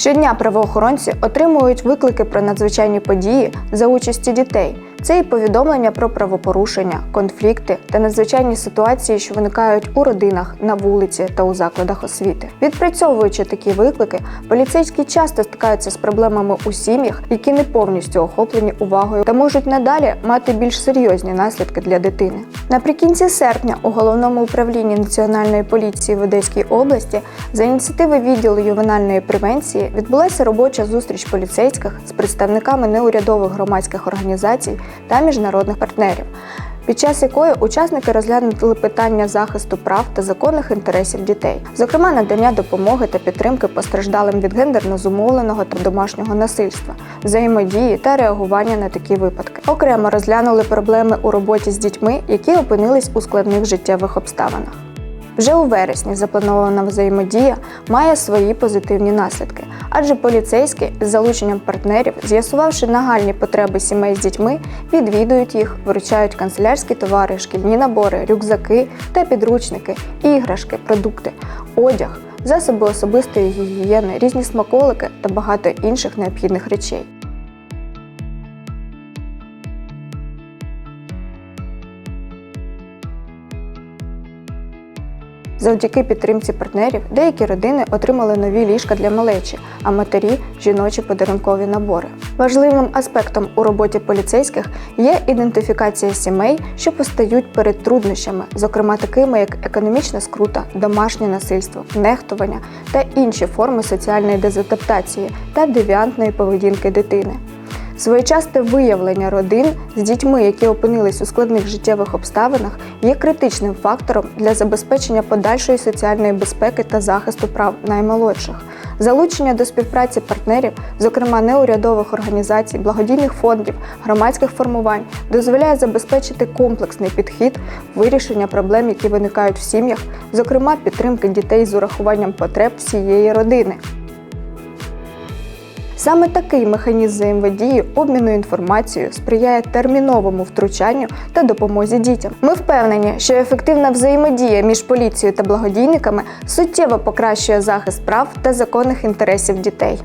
Щодня правоохоронці отримують виклики про надзвичайні події за участі дітей. Це і повідомлення про правопорушення, конфлікти та надзвичайні ситуації, що виникають у родинах, на вулиці та у закладах освіти. Відпрацьовуючи такі виклики, поліцейські часто стикаються з проблемами у сім'ях, які не повністю охоплені увагою та можуть надалі мати більш серйозні наслідки для дитини. Наприкінці серпня у головному управлінні національної поліції в Одеській області за ініціативи відділу ювенальної превенції відбулася робоча зустріч поліцейських з представниками неурядових громадських організацій та міжнародних партнерів. Під час якої учасники розглянули питання захисту прав та законних інтересів дітей, зокрема надання допомоги та підтримки постраждалим від гендерно зумовленого та домашнього насильства, взаємодії та реагування на такі випадки. Окремо розглянули проблеми у роботі з дітьми, які опинились у складних життєвих обставинах. Вже у вересні запланована взаємодія має свої позитивні наслідки, адже поліцейські з залученням партнерів, з'ясувавши нагальні потреби сімей з дітьми, відвідують їх, вручають канцелярські товари, шкільні набори, рюкзаки та підручники, іграшки, продукти, одяг, засоби особистої гігієни, різні смаколики та багато інших необхідних речей. Завдяки підтримці партнерів деякі родини отримали нові ліжка для малечі, а матері жіночі подарункові набори. Важливим аспектом у роботі поліцейських є ідентифікація сімей, що постають перед труднощами, зокрема такими як економічна скрута, домашнє насильство, нехтування та інші форми соціальної дезадаптації та девіантної поведінки дитини. Своєчасне виявлення родин з дітьми, які опинились у складних життєвих обставинах, є критичним фактором для забезпечення подальшої соціальної безпеки та захисту прав наймолодших. Залучення до співпраці партнерів, зокрема неурядових організацій, благодійних фондів, громадських формувань, дозволяє забезпечити комплексний підхід вирішення проблем, які виникають в сім'ях, зокрема підтримки дітей з урахуванням потреб всієї родини. Саме такий механізм взаємодії обміну інформацією сприяє терміновому втручанню та допомозі дітям. Ми впевнені, що ефективна взаємодія між поліцією та благодійниками суттєво покращує захист прав та законних інтересів дітей.